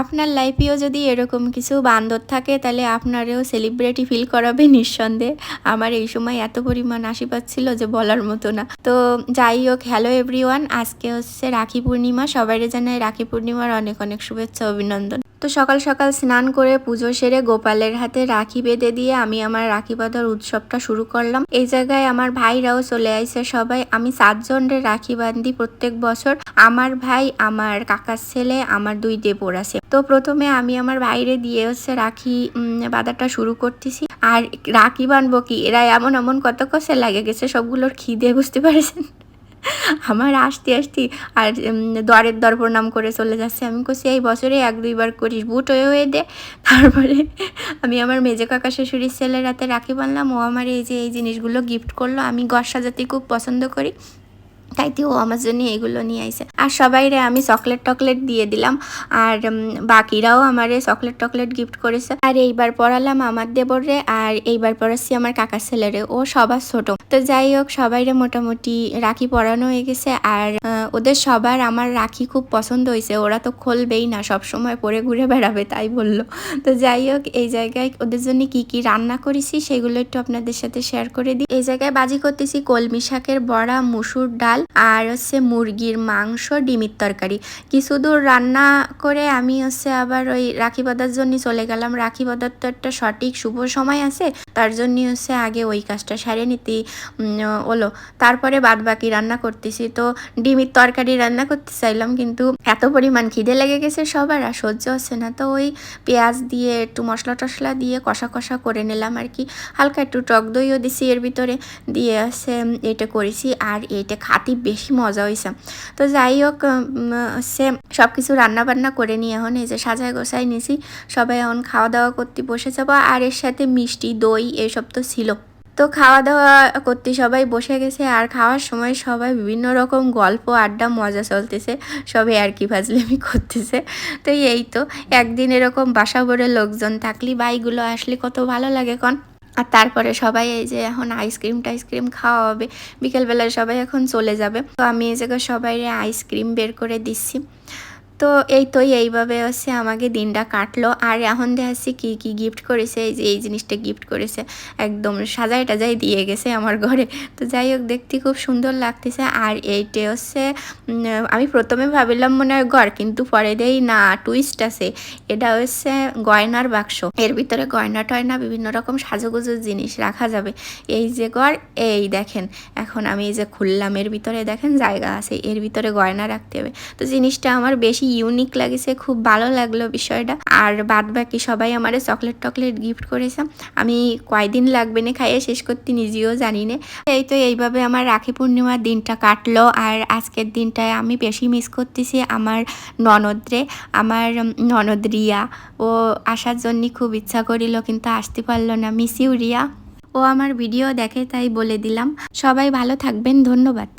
আপনার লাইফেও যদি এরকম কিছু বান্দর থাকে, তাহলে আপনারেও সেলিব্রিটি ফিল করাবে নিঃসন্দেহে। আমার এই সময় এত পরিমাণ আশীর্বাদ ছিল যে বলার মতো না। তো যাই হোক হ্যালো এভরিওয়ান আজকে হচ্ছে রাখি পূর্ণিমা। সবাই জানায় রাখি পূর্ণিমার অনেক অনেক শুভেচ্ছা, অভিনন্দন। তো সকাল সকাল স্নান করে পুজো সেরে গোপালের হাতে রাখি বেঁধে দিয়ে আমি আমার রাখি বাঁধার উৎসবটা শুরু করলাম। এই জায়গায় আমার ভাইরাও চলে আইছে সবাই। আমি সাতজনের রাখি বান্ধি প্রত্যেক বছর। আমার ভাই, আমার কাকার ছেলে, আমার দুই দেবর আছে। তো প্রথমে আমি আমার ভাইরে দিয়ে হচ্ছে রাখি বাঁধাটা শুরু করতেছি। আর রাখি বানবো কি? এরা এমন এমন কত কষে লাগে গেছে, সবগুলোর খিদে, বুঝতে পারছেন? আমার আসতে আসতে আর দরের দর প্রণাম করে চলে যাচ্ছে। আমি কছি এই বছরে এক, দুইবার করিস, বুট হয়ে হয়ে দে। তারপরে আমি আমার মেজে কাকা শ্বশুরির ছেলের রাতে রাখি বানলাম। ও আমার এই যে, এই জিনিসগুলো গিফট করল। আমি গড় সাজাতে খুব পছন্দ করি। তাইতে ও আমার জন্য এগুলো নিয়ে আইছে আর সবাইরে আমি চকলেট টকলেট দিয়ে দিলাম। আর বাকিরাও আমারে চকলেট টকলেট গিফট করেছে। আর এইবার পড়ালাম আমার দেবরে আর এইবার পড়াচ্ছি আমার কাকার ছেলেরে। ও সবার ছোট। তো যাই হোক, সবাইরে মোটামুটি রাখি পরানো হয়ে গেছে। আর ওদের সবার আমার রাখি খুব পছন্দ হয়েছে। ওরা তো খুলবেই না সব সময় পরে ঘুরে বেড়াবে, তাই বলল। তো যাই হোক, এই জায়গায় ওদের জন্য কি কি রান্না করেছি, সেগুলো একটু আপনাদের সাথে শেয়ার করে দিই। এই জায়গায় বাজি করতেছি কলমি শাকের বড়া, মুসুর ডাল আর হচ্ছে মুরগির মাংস, ডিমির তরকারি। কিছু দূর রান্না করে আমি হচ্ছে আবার ওই রাখি পদার জন্য চলে গেলাম। রাখি বাঁধার তো একটা সঠিক, শুভ সময় আছে। তার জন্য হচ্ছে আগে ওই কাজটা সারে নিতে হলো তারপরে বাদ বাকি রান্না করতেছি। তো ডিমের তরকারি রান্না করতে চাইলাম, কিন্তু এত পরিমাণ খিদে লেগে গেছে সবার আর সহ্য হচ্ছে না। তো ওই পেঁয়াজ দিয়ে একটু মশলা টশলা দিয়ে কষা কষা করে নিলাম আর কি। হালকা একটু টক দইও দিছি এর ভিতরে। দিয়ে আছে এটা করেছি আর এটা খাতি বেশি মজা হয়েছে তো যাই হোক হচ্ছে সব কিছু রান্না বান্না করে নিয়ে এখন এই যে সাজায় গোছাই নিয়েছি সবাই এখন খাওয়া দাওয়া করতে বসে যাব। আর এর সাথে মিষ্টি, দই এসব তো ছিল। তো খাওয়া দাওয়া করতে সবাই বসে গেছে আর খাওয়ার সময় সবাই বিভিন্ন রকম গল্প, আড্ডা, মজা চলতেছে। সবাই আর কি ফাজলামি করতেছে। তো এই তো, একদিন এরকম বাসা ভরে লোকজন থাকলে বাইগুলো আসলে কত ভালো লাগে কন? আর তারপরে সবাই এই যে এখন আইসক্রিম টাইসক্রিম খাওয়া হবে। বিকেলবেলায় সবাই এখন চলে যাবে। তো আমি এই জায়গায় সবাই আইসক্রিম বের করে দিচ্ছি। তো এই তো এইভাবে হচ্ছে আমাকে দিনটা কাটলো। আর এখন দেখাচ্ছি কি কি গিফট করেছে, এই যে এই জিনিসটা গিফট করেছে, একদম সাজাই টাজাই দিয়ে গেছে আমার ঘরে। তো যাই হোক, দেখতে খুব সুন্দর লাগতেছে। আর এইটা হচ্ছে আমি প্রথমে ভাবিলাম মনে হয় ঘর, কিন্তু পরে দেই না টুইস্ট আছে। এটা হচ্ছে গয়নার বাক্স। এর ভিতরে গয়না টয়না বিভিন্ন রকম সাজুগুজুর জিনিস রাখা যাবে। এই যে ঘর, এই দেখেন, এখন আমি এই যে খুললাম, এর ভিতরে দেখেন জায়গা আছে, এর ভিতরে গয়না রাখতে হবে। তো জিনিসটা আমার বেশি ইউনিক লাগেছে, খুব ভালো লাগল বিষয়টা। আর বাদ বাকি সবাই আমার চকলেট টকলেট গিফট করেছে। আমি কয়দিন লাগবে না খাইয়ে শেষ করতে নিজেও জানি না। এই তো এইভাবে আমার রাখি পূর্ণিমার দিনটা কাটলো। আর আজকের দিনটায় আমি বেশি মিস করতেছি আমার ননদরে। আমার ননদ রিয়া। ও আসার জন্য খুব ইচ্ছা করিল, কিন্তু আসতে পারল না। Miss you Riya. ও আমার ভিডিও দেখে তাই বলে দিলাম। সবাই ভালো থাকবেন, ধন্যবাদ।